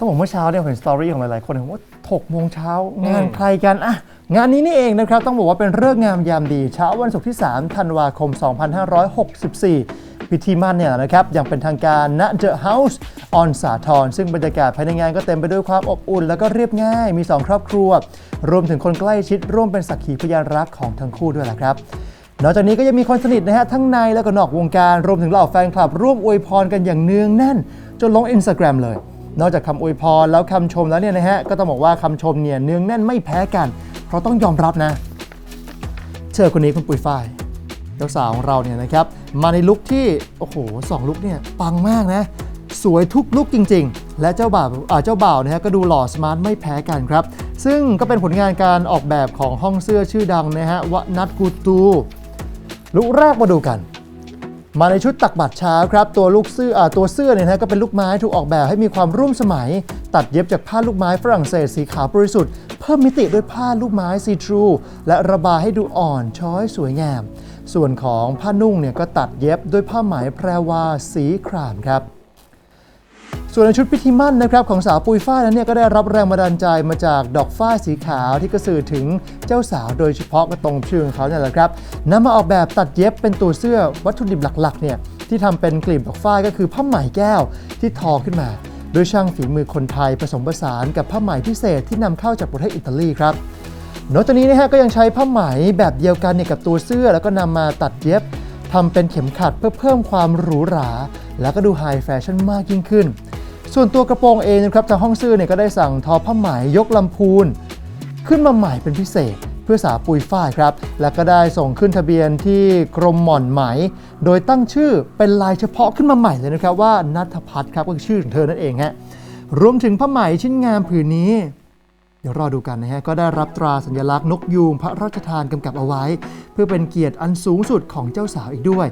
ต้องบอกเมื่อเช้าเนี่ยผมเห็นสตอรี่ของหลายๆ คนเห็นว่าหกโมงเช้างานใครกันอะงานนี้นี่เองนะครับ ต้องบอกว่าเป็นเรื่องงามยามดีเช้าวันศุกร์ที่ 3 ธันวาคม 2564 พิธีมั่นเนี่ยนะครับอย่างเป็นทางการณ The House on สาทรซึ่งบรรยากาศภายในงานก็เต็มไปด้วยความอบอุ่น แล้วก็เรียบง่ายมี 2 ครอบครัว รวมถึงคนใกล้ชิด ร่วมเป็นสักขีพยานรักของทั้งคู่ด้วยแหละครับนอกจากนี้ก็ยังมีคนสนิทนะฮะทั้งในและก็นอกวงการรวมถึงเหล่าแฟนคลับ ร่วมอวยพรกันอย่างเนืองแน่น จนลง Instagram เลย นอกจากคำอวยพรแล้วคำชมแล้วเนี่ยนะฮะก็ต้องบอกว่าคำชมเนี่ยเนืองแน่นไม่แพ้กัน เพราะต้องยอมรับนะ เชิญคนนี้คุณปุ๋ยฝ้ายเจ้าสาวของเราเนี่ยนะครับมาในลุคที่โอ้โหสองลุคเนี่ยปังมากนะสวยทุกลุคจริง ๆ และเจ้าบ่าวเจ้าบ่าวนะฮะก็ดูหล่อสมาร์ทไม่แพ้กันครับ ซึ่งก็เป็นผลงานการออกแบบของห้องเสื้อชื่อดังนะฮะวนัทกูตูลุคแรกมาดูกัน มาในชุดตักบาตรเช้าครับ ตัวลูกเสื้ออตัวเสื้อเนี่ยนะก็เป็นลูกไม้ถูกออกแบบให้มีความร่วมสมัย ตัดเย็บจากผ้าลูกไม้ฝรั่งเศสสีขาวบริสุทธิ์เพิ่มมิติด้วยผ้าลูกไม้ซีทรูและระบายให้ดูอ่อนช้อยสวยงาม ส่วนของผ้านุ่งเนี่ยก็ตัดเย็บด้วยผ้าไหมแพรวาสีครามครับ ส่วนในชุดพิธีมั่นนะครับของสาวปุยฝ้ายนั้นเนี่ยก็ได้รับแรงบันดาลใจมาจากดอกฝ้ายสีขาวที่ก็สื่อถึงเจ้าสาวโดยเฉพาะกระตรงชื่อของเขาเนี่ยแหละครับนำมาออกแบบตัดเย็บเป็นตัวเสื้อวัตถุดิบหลักๆเนี่ยที่ทำเป็นกลีบดอกฝ้ายก็คือผ้าไหมแก้วที่ทอขึ้นมา โดยช่างฝีมือคนไทยผสมผสานกับผ้าไหมพิเศษที่นำเข้าจากประเทศอิตาลีครับนอกจากนี้นะฮะก็ยังใช้ผ้าไหมแบบเดียวกันเนี่ยกับตัวเสื้อแล้วก็นำมาตัดเย็บทำเป็นเข็มขัดเพื่อเพิ่มความหรูหรา แล้วก็ดูไฮแฟชั่นมากยิ่งขึ้น ส่วนตัวกระโปรงเองนะครับทางห้องเสื้อเนี่ยก็ได้สั่งทอผ้าไหมยกลำพูน ขึ้นมาใหม่เป็นพิเศษเพื่อสาวปุยฝ้ายครับ แล้วก็ได้ส่งขึ้นทะเบียนที่กรมหม่อนไหม โดยตั้งชื่อเป็นลายเฉพาะขึ้นมาใหม่เลยนะครับว่านัทพัฒน์ครับก็คือชื่อของเธอนั่นเองฮะรวมถึงผ้าไหมชิ้นงามผืนนี้ เดี๋ยวรอดูกันนะฮะก็ได้รับตราสัญลักษณ์นกยูงพระราชทานกำกับเอาไว้ เพื่อเป็นเกียรติอันสูงสุดของเจ้าสาวอีกด้วย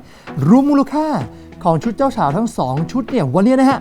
รวมมูลค่าของชุดเจ้าสาวทั้งสองชุดเนี่ยวันนี้นะฮะ